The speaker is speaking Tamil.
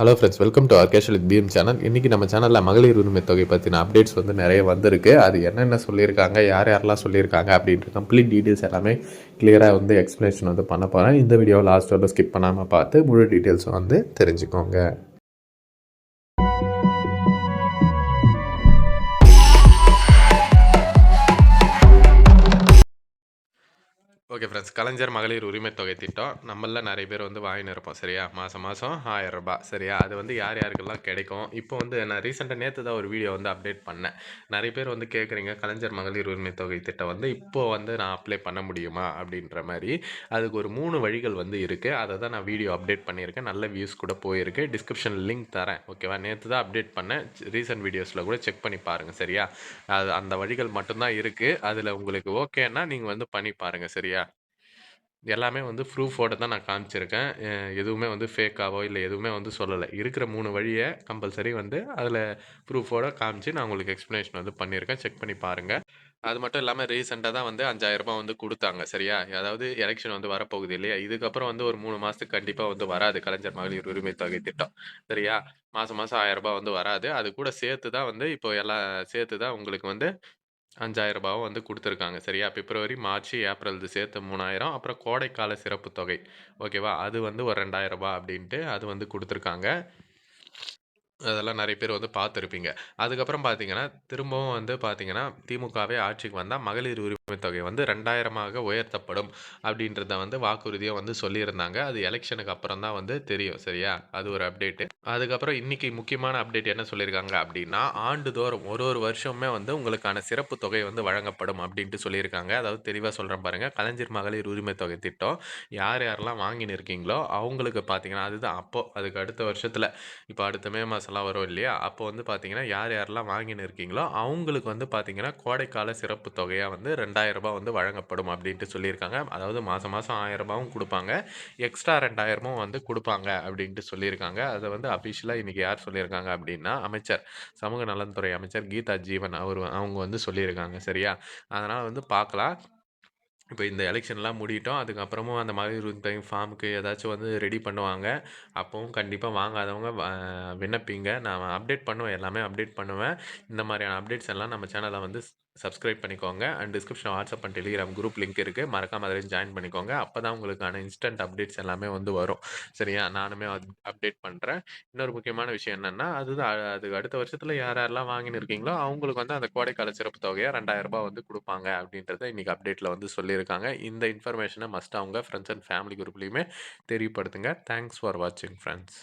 ஹலோ ஃப்ரெண்ட்ஸ் வெல்கம் டு ஆர்கேஷல் பிஎம் சேனல் இன்றைக்கி நம்ம சேனலில் மகளிர் உரிமை தொகை பற்றின அப்டேட்ஸ் வந்து நிறைய வந்திருக்கு. அது என்னென்ன சொல்லியிருக்காங்க யார் யாரெல்லாம் சொல்லியிருக்காங்க அப்படின்ற கம்ப்ளீட் டீட்டெயில்ஸ் எல்லாமே கிளியராக வந்து எக்ஸ்ப்ளனேஷன் வந்து பண்ண போகிறேன் இந்த வீடியோ லாஸ்ட் வரல ஸ்கிப் பண்ணாமல் பார்த்து முழு டீட்டெயில்ஸும் வந்து தெரிஞ்சுக்கோங்க. ஓகே ஃப்ரெண்ட்ஸ் கலைஞர் மகளிர் உரிமை தொகை திட்டம். நம்மளில் நிறைய பேர் வந்து வாங்கின்னு இருப்போம் சரியா? மாதம் மாதம் ஆயிரம் ரூபாய் சரியா? அது வந்து யார் யாருக்கெல்லாம் கிடைக்கும்? இப்போ வந்து நான் ரீசெண்டாக நேற்று தான் ஒரு வீடியோ வந்து அப்டேட் பண்ணேன். நிறைய பேர் வந்து கேட்குறீங்க கலைஞர் மகளிர் உரிமை தொகை திட்டம் வந்து இப்போது வந்து நான் அப்ளை பண்ண முடியுமா? அப்படின்ற மாதிரி. அதுக்கு ஒரு மூணு வழிகள் வந்து இருக்குது அதை தான் நான் வீடியோ அப்டேட் பண்ணியிருக்கேன். நல்ல வியூஸ் கூட போயிருக்கு. டிஸ்கிரிப்ஷன் லிங்க் தரேன் ஓகேவா நேற்று தான் அப்டேட் பண்ணேன். ரீசெண்ட் வீடியோஸில் கூட செக் பண்ணி பாருங்கள் சரியா? அது அந்த வழிகள் மட்டும்தான் இருக்குது அதில் உங்களுக்கு ஓகேன்னா நீங்கள் வந்து பண்ணி பாருங்கள் சரியா? எல்லாமே வந்து ப்ரூஃபோட தான் நான் காமிச்சிருக்கேன். எதுவுமே வந்து ஃபேக்காவோ இல்லை எதுவுமே வந்து சொல்லலை. இருக்கிற மூணு வழியை கம்பல்சரி வந்து அதில் ப்ரூஃபோட காமிச்சு நான் உங்களுக்கு எக்ஸ்ப்ளனேஷன் வந்து பண்ணியிருக்கேன் செக் பண்ணி பாருங்கள் அது மட்டும் இல்லாமல் ரீசெண்டாக தான் வந்து அஞ்சாயிரரூபா வந்து கொடுத்தாங்க. சரியா? அதாவது எலெக்ஷன் வந்து வரப்போகுது இல்லையா? இதுக்கப்புறம் வந்து ஒரு மூணு மாதத்துக்கு கண்டிப்பாக வந்து வராது. கலைஞர் மகளிர் உரிமை தொகை திட்டம். சரியா? மாதம் மாதம் ஆயிரரூபா வந்து வராது. அது கூட சேர்த்து தான் வந்து இப்போ எல்லாம் சேர்த்து தான் உங்களுக்கு வந்து அஞ்சாயிரம் ரூபாவும் வந்து கொடுத்துருக்காங்க. சரியா? பிப்ரவரி மார்ச் ஏப்ரல் இது சேர்த்து மூணாயிரம். அப்புறம் கோடைக்கால சிறப்பு தொகை. ஓகேவா? அது வந்து ஒரு ரெண்டாயிரம் ரூபாய் அப்படின்ட்டு அது வந்து கொடுத்துருக்காங்க. அதெல்லாம் நிறைய பேர் வந்து பார்த்துருப்பீங்க. அதுக்கப்புறம் பார்த்தீங்கன்னா திரும்பவும் வந்து பார்த்தீங்கன்னா திமுகவே ஆட்சிக்கு வந்தால் மகளிர் உரிமை தொகை வந்து ரெண்டாயிரமாக உயர்த்தப்படும் அப்படின்றத வந்து வாக்குறுதியாக வந்து சொல்லியிருந்தாங்க. அது எலெக்ஷனுக்கு அப்புறம் தான் வந்து தெரியும் சரியா? அது ஒரு அப்டேட்டு. அதுக்கப்புறம் இன்றைக்கி முக்கியமான அப்டேட் என்ன சொல்லியிருக்காங்க அப்படின்னா ஆண்டுதோறும் ஒரு ஒரு வருஷமே வந்து உங்களுக்கான சிறப்பு தொகை வந்து வழங்கப்படும் அப்படின்ட்டு சொல்லியிருக்காங்க. அதாவது தெளிவாக சொல்கிறேன் பாருங்கள் கலைஞர் மகளிர் உரிமை தொகை திட்டம். யார் யாரெல்லாம் வாங்கின்னு இருக்கீங்களோ அவங்களுக்கு பார்த்தீங்கன்னா அதுதான் அப்போது அதுக்கு அடுத்த வருஷத்தில் இப்போ அடுத்த மே மாதம்லாம் வரும் இல்லையா? அப்போ வந்து பார்த்தீங்கன்னா யார் யாரெல்லாம் வாங்கின்னு இருக்கீங்களோ அவங்களுக்கு வந்து பார்த்தீங்கன்னா கோடைக்கால சிறப்பு தொகையாக வந்து ரெண்டாயிரரூபா வந்து வழங்கப்படும் அப்படின்ட்டு சொல்லியிருக்காங்க. அதாவது மாதம் மாதம் ஆயிரரூபாவும் கொடுப்பாங்க. எக்ஸ்ட்ரா ரெண்டாயிரமும் வந்து கொடுப்பாங்க அப்படின்ட்டு சொல்லியிருக்காங்க. அதை வந்து அஃபிஷியலாக இன்றைக்கி யார் சொல்லியிருக்காங்க அப்படின்னா அமைச்சர் சமூக நலன்துறை அமைச்சர் கீதா ஜீவன் அவர் அவங்க வந்து சொல்லியிருக்காங்க. சரியா? அதனால் வந்து பார்க்கலாம். இப்போ இந்த எலெக்ஷன்லாம் முடியட்டும். அதுக்கப்புறமும் அந்த மகளிர் உரிமை ஃபார்முக்கு ஏதாச்சும் வந்து ரெடி பண்ணுவாங்க. அப்போவும் கண்டிப்பாக வாங்காதவங்க விண்ணப்பிங்க. நான் அப்டேட் பண்ணுவேன். எல்லாமே அப்டேட் பண்ணுவேன். இந்த மாதிரியான அப்டேட்ஸ் எல்லாம் நம்ம சேனலை வந்து சப்ஸ்கிரைப் பண்ணிக்கோங்க. And description WhatsApp and Telegram group link இருக்குது மறக்காம அதில் ஜாயின் பண்ணிக்கோங்க. அப்போ தான் உங்களுக்கான இன்ஸ்டன்ட் அப்டேட்ஸ் எல்லாமே வந்து வரும். சரியா? நானுமே அப்டேட் பண்ணுறேன் இன்னொரு முக்கியமான விஷயம் என்னென்னா அதுதான் அதுக்கு அடுத்த வருஷத்தில் யார் யாரெல்லாம் வாங்கின்னு இருக்கீங்களோ அவங்களுக்கு வந்து அந்த கோடைக்கால சிறப்பு தொகையை ரெண்டாயிரம் ரூபாய் வந்து கொடுப்பாங்க அப்படின்றத இன்றைக்கி அப்டேட்டில் வந்து சொல்லியிருக்காங்க. இந்த இன்ஃபர்மேஷனை மஸ்ட் அவங்க ஃப்ரெண்ட்ஸ் அண்ட் ஃபேமிலி குரூப்லேயுமே தெரியப்படுத்துங்க. தேங்க்ஸ் ஃபார் வாட்சிங் ஃப்ரெண்ட்ஸ்